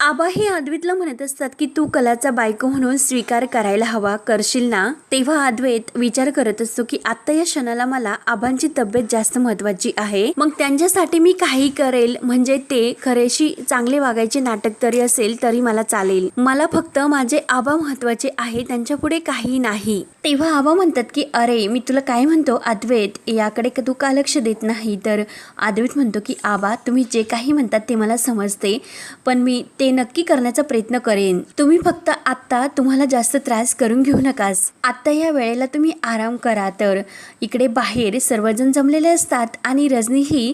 आबा हे अद्वैतला म्हणत असतात की तू कलाचा बायको म्हणून स्वीकार करायला हवा करशील ना? तेव्हा अद्वैत विचार करत असतो की आता या क्षणाला मला आबांची तब्येत जास्त महत्वाची आहे. मग त्यांच्यासाठी मी काही करेल. म्हणजे ते खरेशी चांगले वागायचे नाटक तरी असेल तरी मला चालेल. मला फक्त माझे आबा महत्त्वाचे आहे त्यांच्या पुढे काही नाही. तेव्हा आबा म्हणतात की अरे मी तुला काय म्हणतो? अद्वैत याकडे तू का लक्ष देत नाही? तर अद्वैत म्हणतो की आबा तुम्ही जे काही म्हणतात ते मला समजते. पण मी ते नक्की करण्याचा प्रयत्न करेन. तुम्ही फक्त आत्ता तुम्हाला जास्त त्रास करून घेऊ नकास. आत्ता या वेळेला तुम्ही आराम करा तर. इकडे बाहेर सर्वजण जमलेले असतात आणि रजनी ही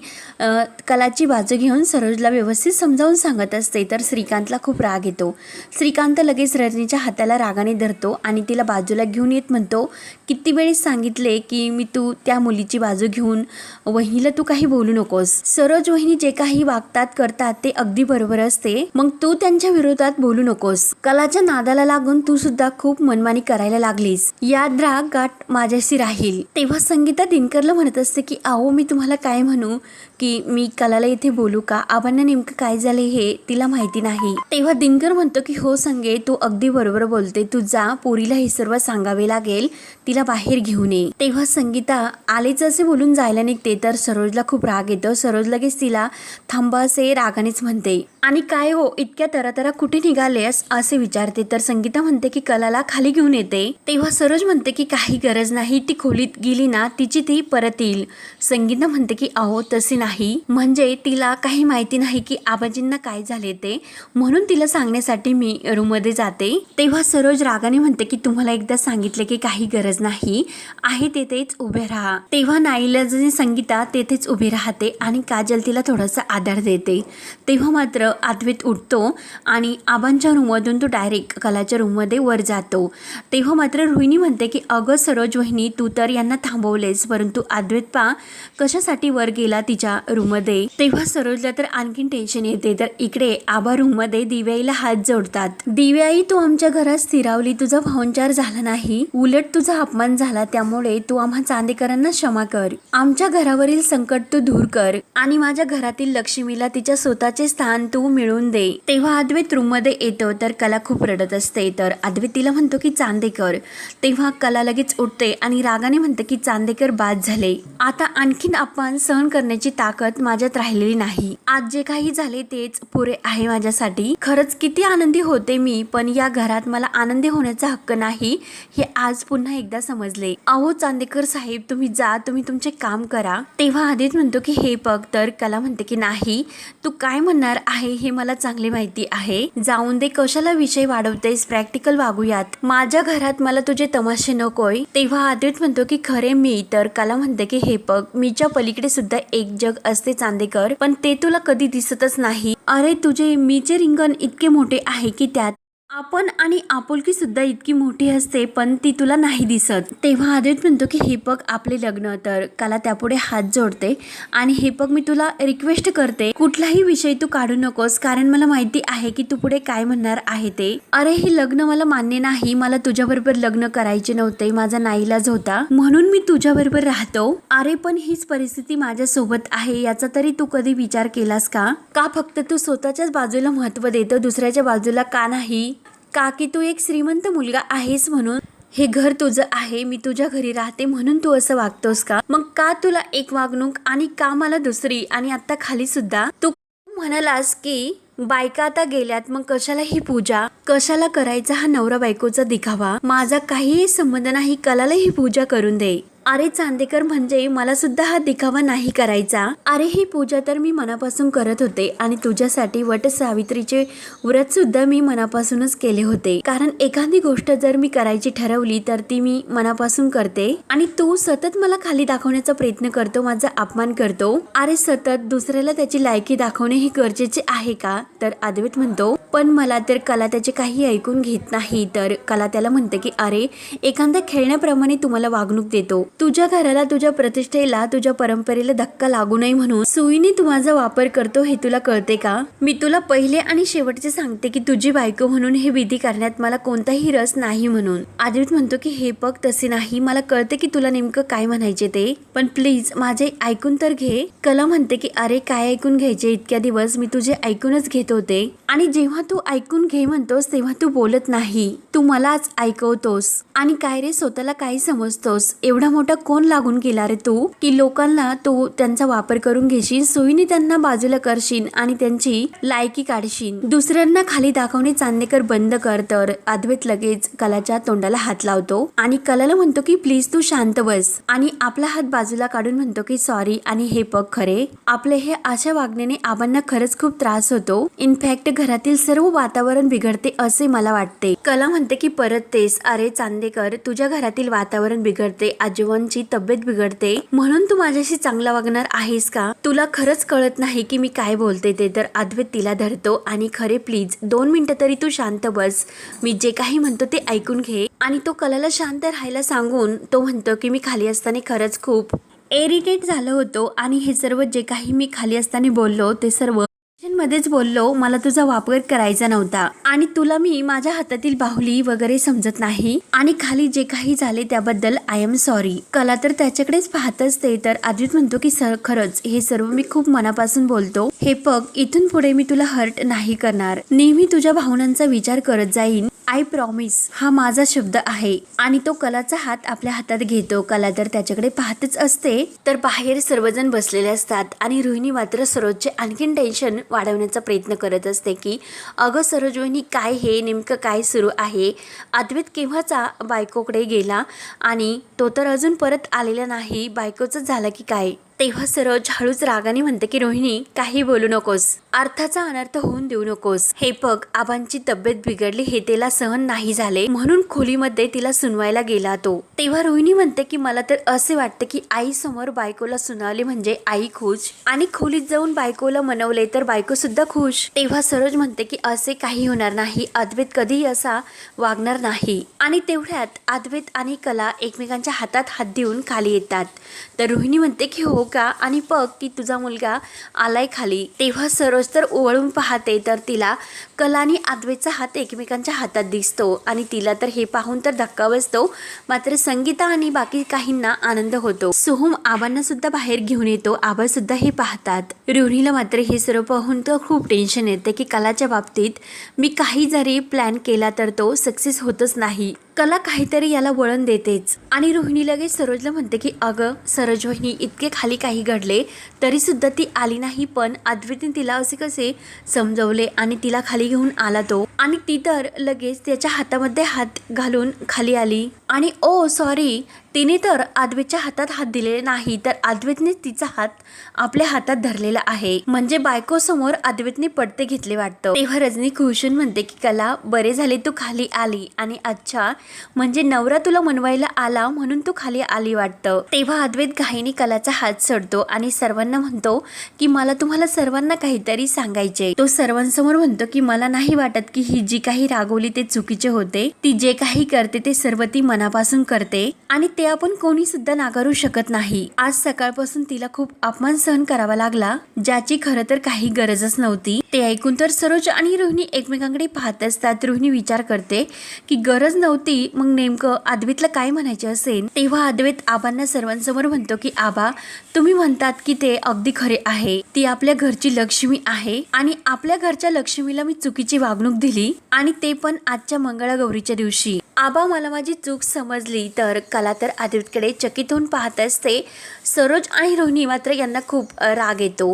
कलाची बाजू घेऊन सरोजला व्यवस्थित समजावून सांगत असते. तर श्रीकांतला खूप राग येतो. श्रीकांत लगेच रजनीच्या हाताला रागाने धरतो आणि तिला बाजूला घेऊन येत म्हणतो किती वेळेस सांगितले की मी तू त्या मुलीची बाजू घेऊन वहिनीला तू काही बोलू नकोस. सरोज वहिनी जे काही वागतात करतात ते अगदी बरोबर असते. मग तू तू त्यांच्या विरोधात बोलू नकोस. कलाच्या नादाला लागून तू सुद्धा खूप मनमानी करायला लागलीस. याद राग गाठ माझ्याशी राहील. तेव्हा संगीता दिनकरला म्हणत असते की आहो मी तुम्हाला काय म्हणू? की मी कलाला इथे बोलू का? आबांना नेमकं काय झाले हे तिला माहिती नाही. तेव्हा दिनकर म्हणतो की हो संगे तू अगदी बरोबर बोलते. तू जा पोरीला हे सर्व सांगावे लागेल. तिला बाहेर घेऊन ये. तेव्हा संगीता आलेच असे बोलून जायला निघते. तर सरोजला खूप राग येतो. सरोज लगेच तिला थांबा असे रागानेच म्हणते. आणि काय हो इतक्या तरातरा कुठे निघालेस? असे विचारते. तर संगीता म्हणते की कलाला खाली घेऊन येते. तेव्हा सरोज म्हणते की काही गरज नाही ती खोलीत गेली ना तिची ती परत येईल. संगीता म्हणते की अहो तसे नाही. म्हणजे तिला काही माहिती नाही की आबाजींना काय झाले ते. म्हणून तिला सांगण्यासाठी मी रूममध्ये जाते. तेव्हा सरोज रागाने म्हणते की तुम्हाला एकदा सांगितले की काही गरज नाही. आहे तेथेच उभे राहा. तेव्हा नाईलाजाने संगीता तेथेच उभी राहते आणि काजल तिला थोडासा आधार देते. तेव्हा मात्र अद्वैत उठतो आणि आबांच्या रूममधून तो डायरेक्ट कलाच्या रूममध्ये वर जातो. तेव्हा मात्र रोहिणी म्हणते की अगं सरोज वहिनी तू तर यांना थांबवलेस परंतु अद्वैत पा कशासाठी वर गेला तिच्या रूममध्ये? तेव्हा सरोजला तर आणखीन टेन्शन येते. तर इकडे आबा रूममध्ये दिव्याईला हात जोडतात. दिव्याई तू आमच्या घरात स्थिरावली. तुझा भावंचार झाला नाही. उलट तुझा अपमान झाला. त्यामुळे तू आम्हा चांदेकरांना क्षमा कर. आमच्या घरावरील संकट तू दूर कर. आणि माझ्या घरातील लक्ष्मीला तिच्या स्वतःचे स्थान तू मिळून दे. तेव्हा अद्वैत रूममध्ये येतो तर कला खूप रडत असते. तर अद्वैत तिला म्हणतो की चांदेकर. तेव्हा कला लगेच उठते आणि रागाने म्हणते की चांदेकर बाद झाले. आता आणखीन आपण सहन करण्याची ताकद माझ्यात राहिलेली नाही. आज जे काही झाले तेच पुरे आहे माझ्यासाठी. खरंच किती आनंदी होते मी पण या घरात मला आनंदी होण्याचा हक्क नाही हे आज पुन्हा एकदा समजले. अहो चांदेकर साहेब तुम्ही जा तुम्ही तुमचे काम करा. तेव्हा आधीच म्हणतो की हे बघ. तर कला म्हणते की नाही. तू काय म्हणणार आहे हे मला चांगली माहिती आहे. जाऊन दे कशाला विषय वाढवतेस? प्रॅक्टिकल वागूयात. माझ्या घरात मला तुझे तमाशे नकोय. तेव्हा आदित म्हणतो की खरे मी तर कला म्हणते की हे बघ मीच्या पलीकडे सुद्धा एक जग असते चांदेकर पण ते तुला कधी दिसतच नाही. अरे तुझे मीचे रिंगण इतके मोठे आहे की त्यात आपण आणि आपुलकी सुद्धा इतकी मोठी असते पण ती तुला नाही दिसत. तेव्हा आदित म्हणतो की हे बघ आपले लग्न. तर कला त्यापुढे हात जोडते. आणि हे बघ मी तुला रिक्वेस्ट करते. कुठलाही विषय तू काढू नकोस कारण मला माहिती आहे की तू पुढे काय म्हणणार आहे ते. अरे हे लग्न मला मान्य नाही. मला तुझ्याबरोबर लग्न करायचे नव्हते. माझा नाईलाज होता. म्हणून मी तुझ्याबरोबर राहतो. अरे पण हीच परिस्थिती माझ्या सोबत आहे. याचा तरी तू कधी विचार केलास का? का फक्त तू स्वतःच्याच बाजूला महत्त्व देतो? दुसऱ्याच्या बाजूला का नाही? का की तू एक श्रीमंत मुलगा आहेस म्हणून हे घर तुझं आहे मी तुझ्या घरी राहते म्हणून तू असं वागतोस का? मग का तुला एक वागणूक आणि का मला दुसरी? आणि आता खाली सुद्धा? तू म्हणालास की बायका आता गेल्यात मग कशाला ही पूजा? कशाला करायचा हा नवरा बायकोचा दिखावा? माझा काहीही संबंध नाही कलाला ही पूजा करून दे. अरे चांदेकर म्हणजे मला सुद्धा हा दिखावा नाही करायचा. अरे ही पूजा तर मी मनापासून करत होते आणि तुझ्यासाठी वट सावित्रीचे व्रत सुद्धा मी मनापासूनच केले होते. कारण एखादी गोष्ट जर मी करायची ठरवली तर ती मी मनापासून करते. आणि तू सतत मला खाली दाखवण्याचा प्रयत्न करतो माझा अपमान करतो. अरे सतत दुसऱ्याला त्याची लायकी दाखवणे हे गरजेचे आहे का? तर अद्वैत म्हणतो पण मला तर कला त्याचे काही ऐकून घेत नाही. तर कला त्याला म्हणते की अरे एखाद्या खेळण्याप्रमाणे तुम्हाला वागणूक देतो. तुझ्या घराला तुझ्या प्रतिष्ठेला तुझ्या परंपरेला धक्का लागू नये म्हणून सुईने तू माझा वापर करतो हे तुला कळते का? मी तुला पहिले आणि शेवटचे सांगते की तुझी बायको म्हणून हे विधी करण्यात मला कोणताही रस नाही म्हणून. आदित म्हणतो की हे बघ तसे नाही. मला कळते की तुला नेमकं काय म्हणायचे ते. पण प्लीज माझे ऐकून तर घे. कला म्हणते की अरे काय ऐकून घ्यायचे इतक्या दिवस? मी तुझे ऐकूनच घेत होते. आणि जेव्हा तू ऐकून घे म्हणतोस तेव्हा तू बोलत नाही. तू मलाच ऐकवतोस. आणि काय रे स्वतःला काय समजतोस? एवढा मोठा कोण लागून गेला रे तू? की लोकांना तू त्यांचा वापर करून घेशील सोयीने त्यांना बाजूला करशील आणि त्यांची लायकी काढशील? दुसऱ्यांना खाली दाखवणे चांदेकर बंद कर तर. अद्वैत लगेच कलाच्या तोंडाला हात लावतो आणि कलाला म्हणतो की प्लीज तू शांत बस. आणि आपला हात बाजूला काढून म्हणतो की सॉरी आणि हे पग खरे आपले हे अशा वागण्याने आबांना खरंच खूप त्रास होतो. इनफॅक्ट घरातील सर्व वातावरण बिघडते असे मला वाटते. कला म्हणते की परत तेच. अरे चांदेकर तुझ्या घरातील वातावरण बिघडते. आजोबांची तब्येत बिघडते म्हणून तू माझ्याशी चांगला वागणार आहेस का? तुला खरंच कळत नाही की मी काय बोलते ते तर अद्वैत तिला धरतो. आणि खरे प्लीज दोन मिनिटं तरी तू शांत बस. मी जे काही म्हणतो ते ऐकून घे. आणि तो कलाला शांत राहायला सांगून तो म्हणतो की मी खाली असताना खरंच खूप एरिटेट झालं होतो. आणि हे सर्व जे काही मी खाली असताना बोललो ते सर्व मध्येच बोललो मला तुझा वापर करायचा नव्हता. आणि तुला मी माझ्या हातातील बाहुली वगैरे समजत नाही. आणि खाली जे काही झाले त्याबद्दल आय एम सॉरी कला तर त्याच्याकडेच पाहत असते तर अजित म्हणतो की सर खरंच हे सर्व मी खूप मनापासून बोलतो. हे पग इथून पुढे मी तुला हर्ट नाही करणार. नेहमी तुझ्या भावनांचा विचार करत जाईन. आय प्रॉमिस हा माझा शब्द आहे आणि तो कलाचा हात आपल्या हातात घेतो. कला तर त्याच्याकडे पाहतच असते. तर बाहेर सर्वजण बसलेले असतात आणि रोहिणी मात्र सरोजचे आणखीन टेन्शन वाढवण्याचा प्रयत्न करत असते की अगं सरोज वहिनी काय हे? नेमकं काय सुरू आहे? अद्वैत केव्हाचा बायकोकडे गेला आणि तो तर अजून परत आलेला नाही. बायकोचं झालं की काय? तेव्हा सरोज झाळूच रागाने म्हणते की रोहिणी काही बोलू नकोस. अर्थाचा अनर्थ होऊन देऊ नकोस. हे पग आबांची तब्येत बिघडली हे तिला सहन नाही झाले. म्हणून खोलीमध्ये तिला सुनवायला गेला तो. तेव्हा रोहिणी म्हणते की मला तर असे वाटते की आई समोर बायकोला सुनावले म्हणजे आई खुश आणि खोलीत जाऊन बायकोला मनवले तर बायको सुद्धा खुश. तेव्हा सरोज म्हणते की असे काही होणार नाही. अद्वैत कधीही असा वागणार नाही. आणि तेवढ्यात अद्वैत आणि कला एकमेकांच्या हातात हात देऊन खाली येतात. तर रोहिणी म्हणते की हो का आणि बघ की तुझा मुलगा आलाय खाली. तेव्हा सरोज तर ओवळून पाहते तर तिला कला आणि आद्वेचा हात एकमेकांच्या हातात दिसतो. आणि तिला तर हे पाहून तर धक्का बसतो. मात्र संगीता आणि बाकी काहींना आनंद होतो. सोहम आबांना सुद्धा बाहेर घेऊन येतो. आबा सुद्धा हे पाहतात. रोहिणीला मात्र हे सर्व पाहून तर खूप टेन्शन येते की कलाच्या बाबतीत मी काही जरी प्लॅन केला तर तो सक्सेस होतच नाही. कला काहीतरी याला वळण देतेच. आणि रोहिणी लगेच सरोजला म्हणते की अगं सरोज वहिनी इतके खाली काही घडले तरीसुद्धा ती आली नाही पण अद्वैतने तिला असे कसे समजवले आणि तिला खाली घेऊन आला तो. आणि ती तर लगेच त्याच्या हातामध्ये हात घालून खाली आली. आणि ओ सॉरी तिने तर आदवेच्या हातात हात दिलेले नाही तर अद्वैतने तिचा हात आपल्या हातात धरलेला आहे. म्हणजे बायको समोर अद्वैतने पडते घेतले वाटतं. तेव्हा रजनी खुशून म्हणते की कला बरे झाले तू खाली आली आणि अच्छा म्हणजे नवरा तुला मनवायला आला म्हणून तू खाली आली वाटतं. तेव्हा अद्वैत घाईने कलाचा हात सोडतो आणि सर्वांना म्हणतो की मला तुम्हाला सर्वांना काहीतरी सांगायचे तो सर्वांसमोर म्हणतो की मला नाही वाटत की ही जी काही रागवली ते चुकीचे होते. ती जे काही करते ते सर्व ती मनापासून करते आणि ते आपण कोणी सुद्धा नाकारू शकत नाही. आज सकाळपासून तिला खूप अपमान सहन करावा लागला ज्याची खरं तर काही गरजच नव्हती. ते ऐकून तर सरोज आणि रोहिणी एकमेकांकडे पाहत असतात. रोहिणी विचार करते की गरज नव्हती मग नेमकं अद्वैतला काय म्हणायचे असेल? तेव्हा अद्वैत आबांना सर्वांसमोर म्हणतो की आबा तुम्ही म्हणतात की ते अगदी खरे आहे. ती आपल्या घरची लक्ष्मी आहे आणि आपल्या घरच्या लक्ष्मीला मी चुकीची वागणूक दिली आणि ते पण आजच्या मंगळागौरीच्या दिवशी. आबा मला माझी चूक समजली तर कला तर आदित्यकडे चकित होऊन पाहत असते. सरोज आणि रोहिणी मात्र यांना खूप राग येतो.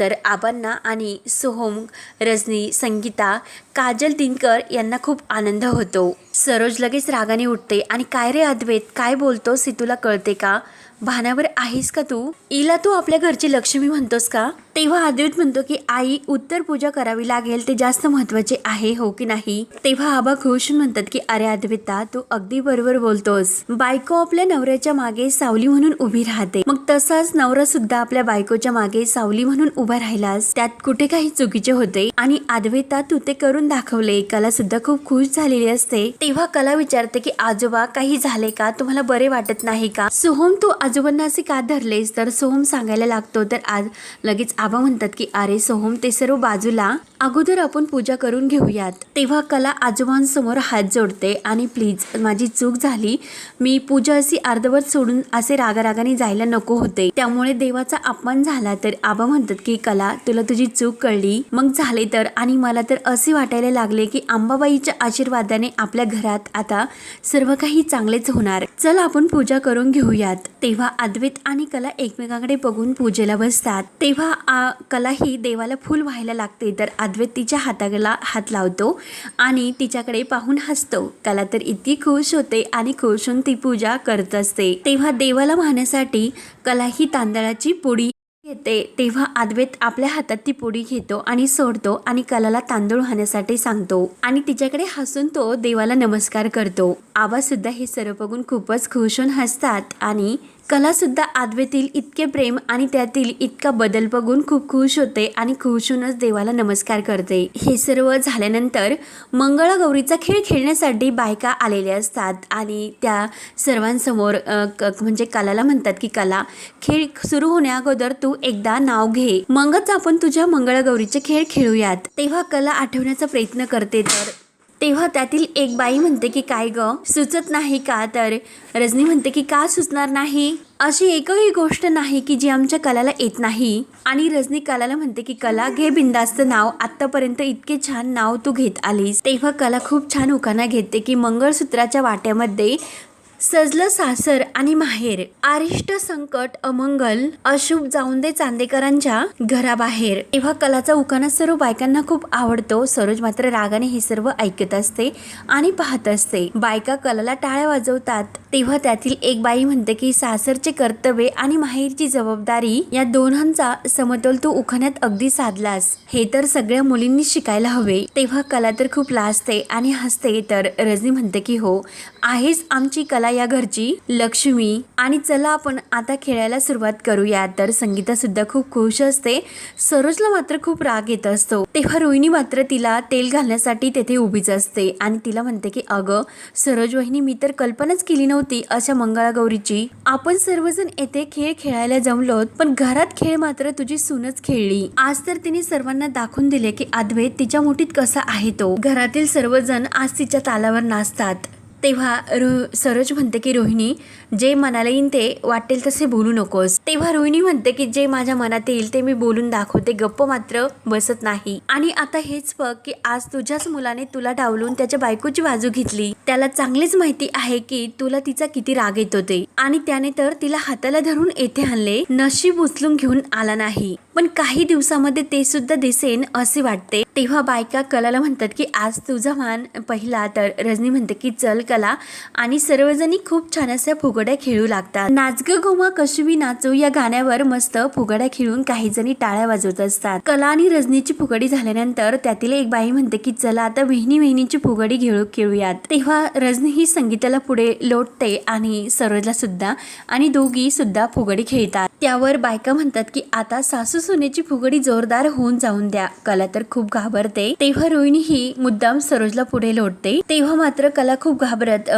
तर आबांना आणि सोहम रजनी संगीता काजल दिनकर यांना खूप आनंद होतो. सरोज लगेच रागाने उठते आणि काय रे अद्वैत काय बोलतोस? हे तुला कळते का? भानावर आहेस का तू? इला तू आपल्या घरची लक्ष्मी म्हणतोस का? तेव्हा अद्वैत म्हणतो की आई उत्तर पूजा करावी लागेल. ते जास्त महत्त्वाचे आहे हो की नाही? तेव्हा आबा खुश म्हणतात की अरे अद्वैता तू अगदी बरोबर बोलतोस. बायको आपल्या नवऱ्याच्या मागे सावली म्हणून उभी राहते. मग तसाच नवरा सुद्धा आपल्या बायकोच्या मागे सावली म्हणून उभा राहिलास. त्यात कुठे काही चुकीचे होते? आणि अद्वैता तू ते करून दाखवले. कला सुद्धा खूप खुश झालेली असते. तेव्हा कला विचारते की आजोबा काही झाले का? तुम्हाला बरे वाटत नाही का? सोहम तू आजोबांना असे का धरलेस? तर सोहम सांगायला लागतो. तर आज लगेच आबा म्हणतात की अरे सोहम ते सर्व बाजूला अगोदर आपण पूजा करून घेऊयात. तेव्हा कला आजोबांसमोर हात जोडते आणि प्लीज माझी चूक झाली. मी पूजा अशी अर्धवट सोडून असे रागारागाने जायला नको होते. त्यामुळे देवाचा अपमान झाला तर आबा म्हणतात की कला तुला तुझी चूक कळली. मग झाले तर. आणि मला तर असे वाटायला लागले की अंबाबाईच्या आशीर्वादाने आपल्या घरात आता सर्व काही चांगलेच होणार. चल आपण पूजा करून घेऊयात. तेव्हा अद्वैत आणि कला एकमेकांकडे बघून पूजेला बसतात. तेव्हा आ, कला ही देवाला फुल व्हायला लागते तर अद्वैत तिच्या हाताला हात लावतो आणि तिच्याकडे पाहून हसतो. कला तर इतकी खुश होते आणि खुश होऊन ती पूजा करत असते. तेव्हा देवाला वाहण्यासाठी कला ही तांदळाची पोळी घेते तेव्हा आदवेत आपल्या हातात ती पोळी घेतो आणि सोडतो आणि कलाला तांदूळ वाहण्यासाठी सांगतो. आणि तिच्याकडे हसून तो देवाला नमस्कार करतो. आबा सुद्धा हे सर्व बघून खूपच खुश होऊन हसतात आणि कलासुद्धा आदवेतील इतके प्रेम आणि त्यातील इतका बदल बघून खूप खुश होते आणि खुश होऊनच देवाला नमस्कार करते. हे सर्व झाल्यानंतर मंगळागौरीचा खेळ खेळण्यासाठी बायका आलेल्या असतात आणि त्या सर्वांसमोर क- म्हणजे कलाला म्हणतात की कला खेळ सुरू होण्याअगोदर तू एकदा नाव घे. मगच आपण तुझ्या मंगळागौरीचे खेळ खेळूयात. तेव्हा कला आठवण्याचा प्रयत्न करते तर. तेव्हा त्यातील एक बाई म्हणते की काय ग? सुचत नाही का? तर रजनी म्हणते की का सुचणार नाही? अशी एकही गोष्ट नाही की जी आमच्या कलाला येत नाही. आणि रजनी कलाला म्हणते की कला घे बिंदास्त नाव. आतापर्यंत इतके छान नाव तू घेत आलीस. तेव्हा कला खूप छान उकाना घेते की मंगळसूत्राच्या वाट्यामध्ये सजलं सासर आणि माहेर. आरिष्ट संकट अमंगल अशुभ जाऊन दे चांदेकरांच्या घराबाहेर. तेव्हा कलाचा उकाना सर्व बायकांना खूप आवडतो. सरोज मात्र रागाने हे सर्व ऐकत असते आणि पाहत असते. बायका कलाला टाळ्या वाजवतात. तेव्हा त्यातील एक बाई म्हणते की सासरचे कर्तव्य आणि माहेरची जबाबदारी या दोन्हांचा समतोल तू उखाण्यात अगदी साधलास. हे तर सगळ्या मुलींनी शिकायला हवे. तेव्हा कला तर खूप लाजते आणि हसते तर रजनी म्हणते की हो आहेच आमची कला या घरची. लक्ष्मी आणि चला आपण आता खेळायला सुरुवात करूया. तर संगीता सुद्धा खूप खुश असते. सरोजला मात्र खूप राग येत असतो. तेव्हा रोहिणी मात्र तिला तेल घालण्यासाठी तेथे उभीच असते आणि तिला म्हणते की अगं सरोज वहिनी मी तर कल्पनाच केली नव्हती अशा मंगळागौरीची. आपण सर्वजण येथे खेळ खेळायला जमलोत पण घरात खेळ मात्र तुझी सूनच खेळली. आज तर तिने सर्वांना दाखवून दिले की अद्वैत तिच्या मुठीत कसा आहे तो. घरातील सर्वजण आज तिच्या तालावर नाचतात. तेव्हा रो सरोज म्हणते की रोहिणी जे मनाला येईन ते वाटेल तसे बोलू नकोस. तेव्हा रोहिणी म्हणते की जे माझ्या मनात येईल ते मी बोलून दाखवते गप्प मात्र बसत नाही. आणि आता हेच बघ की आज तुझ्याच मुलाने तुला डावलून त्याच्या बायकोची बाजू घेतली. त्याला चांगलीच माहिती आहे की तुला तिचा किती राग येत होते आणि त्याने तर तिला हाताला धरून येथे आणले नशीब उचलून घेऊन आला नाही. पण काही दिवसामध्ये ते सुद्धा दिसेन असे वाटते. तेव्हा बायका कलाला म्हणतात की आज तुझा मान पहिला. तर रजनी म्हणते की चल कला. आणि सर्वजणी खूप छान अशा फुगड्या खेळू लागतात. नाचग ग गोमा नाचू या गाण्यावर मस्त फुगड्या खेळून काही जणी टाळ्या वाजवत असतात. कला आणि रजनीची फुगडी झाल्यानंतर त्यातील एक बाई म्हणते की चला आता वेहिनी वेहिनीची फुगडी खेळू खेळूयात. तेव्हा रजनी ही संगीताला पुढे लोटते आणि सरोजला सुद्धा आणि दोघी सुद्धा फुगडी खेळतात. त्यावर बायका म्हणतात की आता सासू सोन्याची फुगडी जोरदार होऊन जाऊन द्या. कला तर खूप घाबरते. तेव्हा रोहिणी ही मुद्दाम सरोजला पुढे लोटते. तेव्हा मात्र कला खूप घाबरत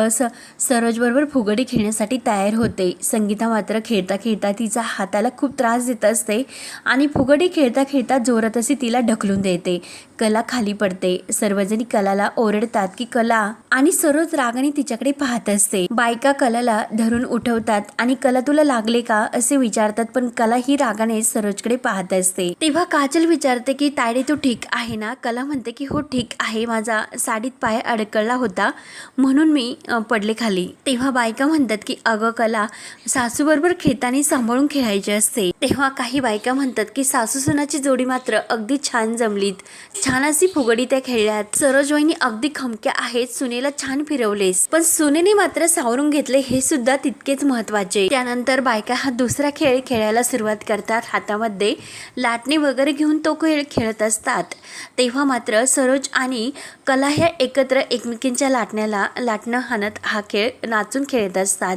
सरोज बरोबर फुगडी खेळण्यासाठी तयार होते. संगीता मात्र खेळता खेळता तिचा हाताला खूप त्रास देत असते आणि फुगडी खेळता खेळता जोरात असे तिला ढकलून देते. कला खाली पडते. सर्वजणी कलाला ओरडतात की कला आणि सरोज रागाने तिच्याकडे पाहत असते. बायका कलाला धरून उठवतात आणि कला तुला लागले का? असे विचारतात पण कला ही रागाने सरोजकडे पाहत असते. तेव्हा काजल विचारते की तायडे तू ठीक आहे ना? कला म्हणते की हो ठीक आहे. माझा साडीत पाय अडकळला होता. म्हणून मी पडले खाली. तेव्हा बायका म्हणतात की अगं कला सासू बरोबर सांभाळून खेळायचे असते. तेव्हा काही बायका म्हणतात की सासू सुनाची जोडी मात्र अगदी छान जमलीत. छान अशी फुगडी त्या खेळल्यात. सरोजवाईनी अगदी खमक्या आहेत. सुनेला छान फिरवलेस. पण सुनेने मात्र सावरून घेतले हे सुद्धा तितकेच महत्त्वाचे त्यानंतर बायका हा दुसरा खेळ खेळायला सुरुवात करतात हातामध्ये. लाटणे वगैरे घेऊन तो खेळ खेळत असतात. तेव्हा मात्र सरोज आणि कला ह्या एकत्र एकमेकींच्या लाटण्याला लाटणं हाणत हा खेळ नाचून खेळत असतात.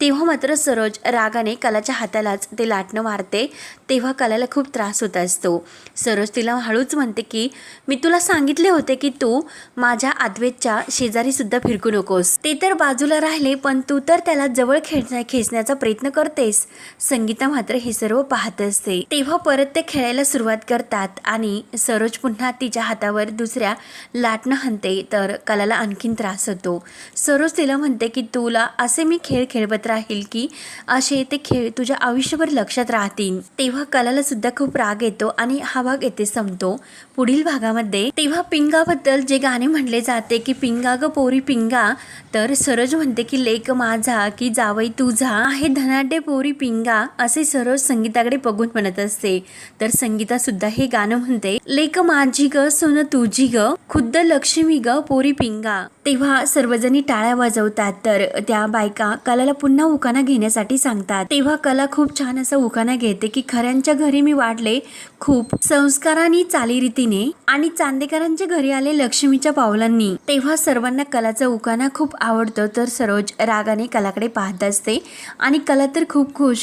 तेव्हा मात्र सरोज रागाने कलाच्या हातालाच ते लाटणं मारते तेव्हा कलाला खूप त्रास होत असतो. सरोज तिला हळूच म्हणते की मी तुला सांगितले होते की तू माझ्या आद्वेतच्या शेजारीसुद्धा फिरकू नकोस. ते तर बाजूला राहिले पण तू तर त्याला जवळ खेळण्या खेचण्याचा प्रयत्न करतेस. संगीता मात्र हे सर्व पाहत असते. तेव्हा परत ते खेळायला सुरुवात करतात आणि सरोज पुन्हा तिच्या हातावर दुसऱ्या लाटणं हाणते तर कलाला आणखीन त्रास होतो. सरोज तिला म्हणते की तुला असे मी खेळ खेळवत राहील की असे ते खेळ तुझ्या आयुष्यभर लक्षात राहतील. तेव्हा कलाला सुद्धा खूप राग येतो आणि हा भाग येथे संपतो. पुढील भागामध्ये तेव्हा पिंगाबद्दल जे गाणे म्हणले जाते की पिंगा ग पोरी पिंगा तर सरोज म्हणते की लेक माझा की जावई तुझा आहे धनाडे पोरी पिंगा असे सरोज संगीताकडे बघून म्हणत असते. तर संगीता सुद्धा हे गाणं म्हणते लेक माझी ग सोन तुझी ग खुद्द लक्ष्मी ग पोरी पिंगा. तेव्हा सर्वजणी टाळ्या वाजवतात तर त्या बायका कलाला पुन्हा उकाना घेण्यासाठी सांगतात. तेव्हा कला खूप छान असा उकाना घेते की खऱ्यांच्या घरी मी वाढले खूप संस्काराने चालीरीतीने आणि चांदेकरांच्या घरी आले लक्ष्मीच्या पावलांनी. तेव्हा सर्वांना कलाचा उकाना खूप आवडतो तर सरोज रागाने कलाकडे पाहत असते आणि कला तर खूप खुश